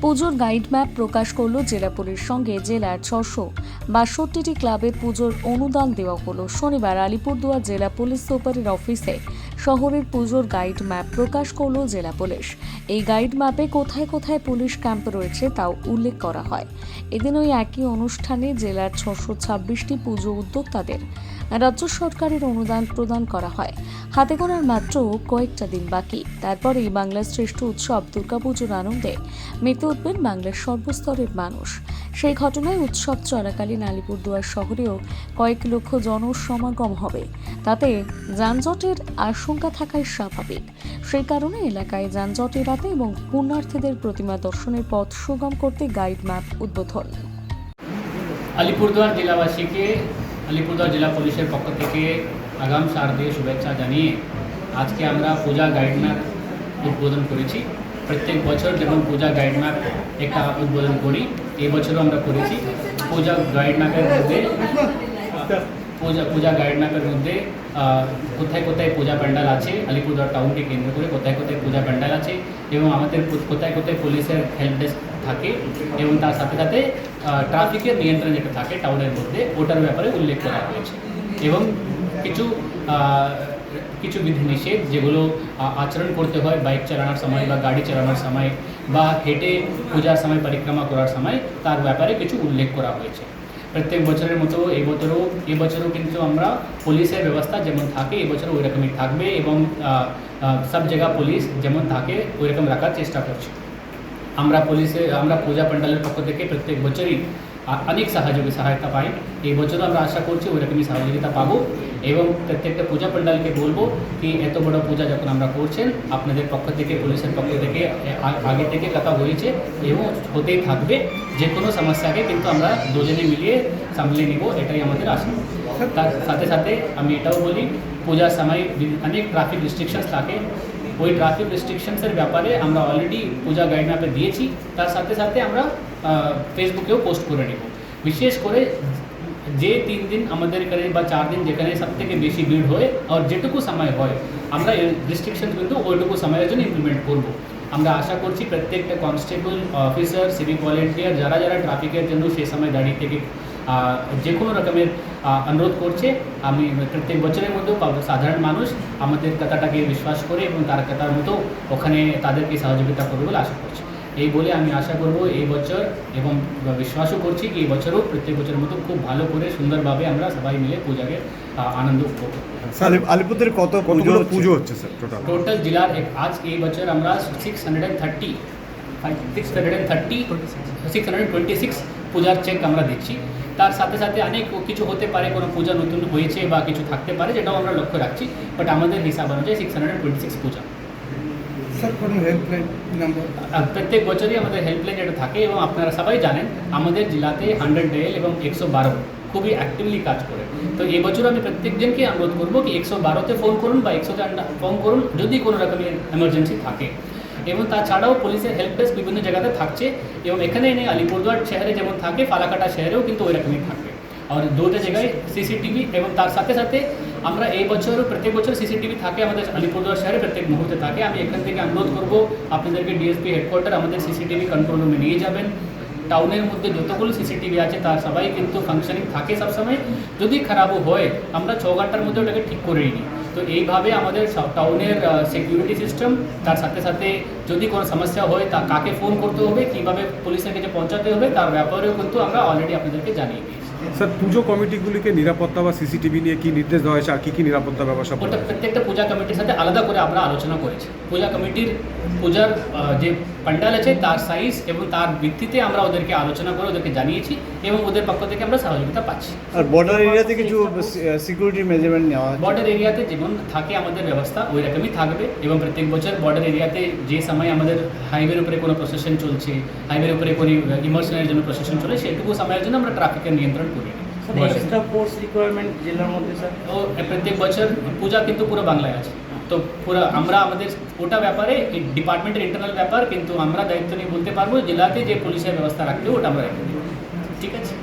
পুজোর guide map প্রকাশ করল জেলা পুলিশ সঙ্গে জেলার ছশো বাষট্টিটি ক্লাবে পুজোর অনুদান দেওয়া হলো। শনিবার আলিপুরদুয়ার জেলা পুলিশ সুপারের অফিসে শহরের পুজোর গাইড ম্যাপ প্রকাশ করল জেলা পুলিশ। এই গাইড ম্যাপে কোথায় কোথায় পুলিশ ক্যাম্প রয়েছে তাও উল্লেখ করা হয়। এদিন ওই একই অনুষ্ঠানে জেলার ছশো ছাব্বিশটি পুজো উদ্যোক্তাদের রাজ্য সরকারের অনুদান প্রদান করা হয়। হাতে গোনার মাত্র কয়েকটা দিন বাকি। তারপরেই বাংলার শ্রেষ্ঠ উৎসব দুর্গাপুজোর আনন্দে মেতে উঠবেন বাংলার সর্বস্তরের মানুষ। সেই ঘটনায় উৎসব চলাকালীন আলিপুরদুয়ার শহরেও কয়েক লক্ষ জনসমাগম হবে। তাতে যানজটের আশঙ্কা থাকাই স্বাভাবিক। সেই কারণে এলাকায় যানজট এড়াতে এবং পুণ্যার্থীদের প্রতিমা দর্শনের পথ সুগম করতে গাইড ম্যাপ উদ্বোধন। আলিপুরদুয়ার জেলাবাসীকে, আলিপুরদুয়ার জেলা পুলিশের পক্ষ থেকে আগাম শারদীয় শুভেচ্ছা জানিয়ে আজকে আমরা পূজা গাইড ম্যাপ উদ্বোধন করেছি। প্রত্যেক বছর যেমন পূজা গাইড ম্যাপ একটা উদ্বোধন করি, এই বছরও আমরা করেছি। পূজা গাইড ম্যাপের মধ্যে, পূজা পূজা গাইড ম্যাপের মধ্যে কোথায় কোথায় পূজা প্যান্ডাল আছে, আলিপুরদুয়ার টাউনকে কেন্দ্র করে কোথায় কোথায় পূজা প্যান্ডাল আছে এবং আমাদের কোথায় কোথায় পুলিশের হেল্প ডেস্ক থাকে এবং তার সাথে সাথে ট্রাফিকের নিয়ন্ত্রণ যেটা থাকে টাউনের মধ্যে, ওটার ব্যাপারে উল্লেখ করা হয়েছে। এবং কিছু কিছু বিধিনিষেধ যেগুলো আচরণ করতে হয় বাইক চালানোর সময় বা গাড়ি চালানোর সময় বা হেঁটে পূজার সময়, পরিক্রমা করার সময় তার ব্যাপারে কিছু উল্লেখ করা হয়েছে। প্রত্যেক বছরের মতো এই বছরও এই বছরও কিন্তু আমরা পুলিশের ব্যবস্থা যেমন থাকে এই বছরও ওই রকমই থাকবে এবং সব জায়গা পুলিশ যেমন থাকে ওই রকম রাখার চেষ্টা করছি। আমরা পুলিশে, আমরা পূজা প্যান্ডালের পক্ষ থেকে প্রত্যেক বছরই অনেক সহযোগী সহায়তা পাই। এই বছরও আমরা আশা করছি ওইরকমই সহযোগিতা পাবো। এবং প্রত্যেকটা পূজা প্যান্ডালকে বলব কি এত বড় পূজা যখন আমরা করছেন, আপনাদের পক্ষ থেকে, পুলিশের পক্ষ থেকে আগে থেকে কথা হয়েছে এবং হতেই থাকবে। যে কোনো সমস্যাকে কিন্তু আমরা দুজনে মিলিয়ে সামলে নিব, এটাই আমাদের আশা। তার সাথে সাথে আমি এটাও বলি, পূজার সময় অনেক ট্রাফিক রেস্ট্রিকশনস থাকে, ওই ট্রাফিক রেস্ট্রিকশনসের ব্যাপারে আমরা অলরেডি পূজা গাইড ম্যাপে দিয়েছি। তার সাথে সাথে আমরা ফেসবুকেও পোস্ট করে নেব। বিশেষ করে যে তিন দিন আমাদের এখানে বা চার দিন যেখানে সব থেকে বেশি ভিড় হয় আর যেটুকু সময় হয়, আমরা রেস্ট্রিকশন কিন্তু ওইটুকু সময়ের জন্য ইমপ্লিমেন্ট করব। আমরা আশা করছি প্রত্যেকটা কনস্টেবল অফিসার সিভিক ভলেন্টিয়ার যারা যারা ট্রাফিকের জন্য সেই সময় দাঁড়িয়ে থেকে যে কোনো রকমের অনুরোধ করছে, আমি প্রত্যেক বছরের মধ্যেও সাধারণ মানুষ আমাদের কথাটাকে বিশ্বাস করে এবং তার কথার মতো ওখানে তাদেরকে সহযোগিতা করবে বলে আশা করছি। এই বলে আমি আশা করব এই বছর এবং বিশ্বাসও করছি কি এই বছরও প্রত্যেক বছরের মতো খুব ভালো করে সুন্দরভাবে আমরা সবাই মিলে পূজাকে আনন্দ উপভোগ করব কত পুজো পুজো পুজো হচ্ছে স্যার টোটাল টোটাল জেলার আজ এই বছর আমরা six hundred and thirty six hundred and thirty six hundred twenty six পূজার চেক আমরা দিচ্ছি তার সাথে সাথে অনেক কিছু হতে পারে কোনো পূজা নতুন হয়েছে বা কিছু থাকতে পারে যেটাও আমরা লক্ষ্য রাখছি। বাট আমাদের হিসাব অনুযায়ী সিক্স হান্ড্রেড টোয়েন্টি সিক্স পূজা। স্যার, কোনো হেল্পলাইন নাম্বার প্রত্যেক বছরই আমাদের হেল্পলাইন যেটা থাকে এবং আপনারা সবাই জানেন, আমাদের জেলাতে হান্ড্রেড ডেল এবং একশো বারো খুবই অ্যাক্টিভলি কাজ করে। তো এই বছর আমি প্রত্যেকজনকে অনুরোধ করব কি একশো বারোতে ফোন করুন বা একশোতে ফোন করুন, যদি কোনো রকমের এমার্জেন্সি থাকে। এবং তাছাড়াও পুলিশের হেল্প ডেস্ক বিভিন্ন জায়গাতে থাকছে এবং এখানে আলিপুরদুয়ার শহরে যেমন থাকে, ফালাকাটা শহরেও কিন্তু ওই রকমই থাকবে। আর দুটো জায়গায় সিসিটিভি এবং তার সাথে সাথে আমরা এই বছর প্রত্যেক বছর সিসিটিভি থাকে আমাদের আলিপুরদুয়ার শহরে, প্রত্যেক মুহূর্তে থাকে। আমি এখান থেকে অনুরোধ করব, আপনাদেরকে ডিএসপি হেডকোয়ার্টার আমাদের সিসিটিভি কন্ট্রোল রুমে নিয়ে যাবেন। টাউনের মধ্যে যতগুলো সিসিটিভি আছে, তার সবাই কিন্তু ফাংশনিং থাকে সবসময়। যদি খারাপও হয়, আমরা ছ ঘণ্টার মধ্যে ওটাকে ঠিক করেই নিই। তো এইভাবে আমাদের টাউনের সিকিউরিটি সিস্টেম তার সাথে সাথে যদি কোনো সমস্যা হয়, তা কাকে ফোন করতে হবে, কীভাবে পুলিশের কাছে পৌঁছাতে হবে, তার ব্যাপারেও কিন্তু আমরা অলরেডি আপনাদেরকে জানিয়ে দিয়েছি স্যার পুজো কমিটিগুলিকে নিরাপত্তা বা সিসিটিভি নিয়ে কি নির্দেশ দেওয়া হয়েছে? আর কি কি নিরাপত্তা ব্যবস্থা প্রত্যেকটা পূজা কমিটির সাথে আলাদা করে আমরা আলোচনা করেছি। পূজা কমিটির পূজার যে পান্ডাল আছে তার সাইজ এবং তার ভিত্তিতে আমরা ওদেরকে আলোচনা করে ওদেরকে জানিয়েছি এবং ওদের পক্ষ থেকে আমরা সহযোগিতা পাচ্ছি আর বর্ডার এরিয়াতে কিছু সিকিউরিটি মেজারমেন্ট নেওয়া হয় বর্ডার এরিয়াতে যেমন থাকে আমাদের ব্যবস্থা ওই রকমই থাকবে এবং প্রত্যেক বছর বর্ডার এরিয়াতে যে সময় আমাদের হাইওয়ের উপরে কোনো প্রসেশন চলছে হাইওয়ের উপরে কোনো ইমোশনের জন্য প্রসেশন চলে সেটুকু সময়ের জন্য আমরা ট্রাফিকের নিয়ন্ত্রণ করি এক্সট্রা ফোর্স রিকোয়ারমেন্ট জেলার মধ্যে স্যার তো প্রত্যেক বছর পূজা কিন্তু পুরো বাংলায় আছে তো পুরো আমরা আমাদের ওটা ব্যাপারে ডিপার্টমেন্টের ইন্টারনাল ব্যাপার, কিন্তু আমরা দায়িত্ব নিয়ে বলতে পারব, জেলাতে যে পুলিশের ব্যবস্থা রাখবে ওটা আমরা রেখে দেবো। ঠিক আছে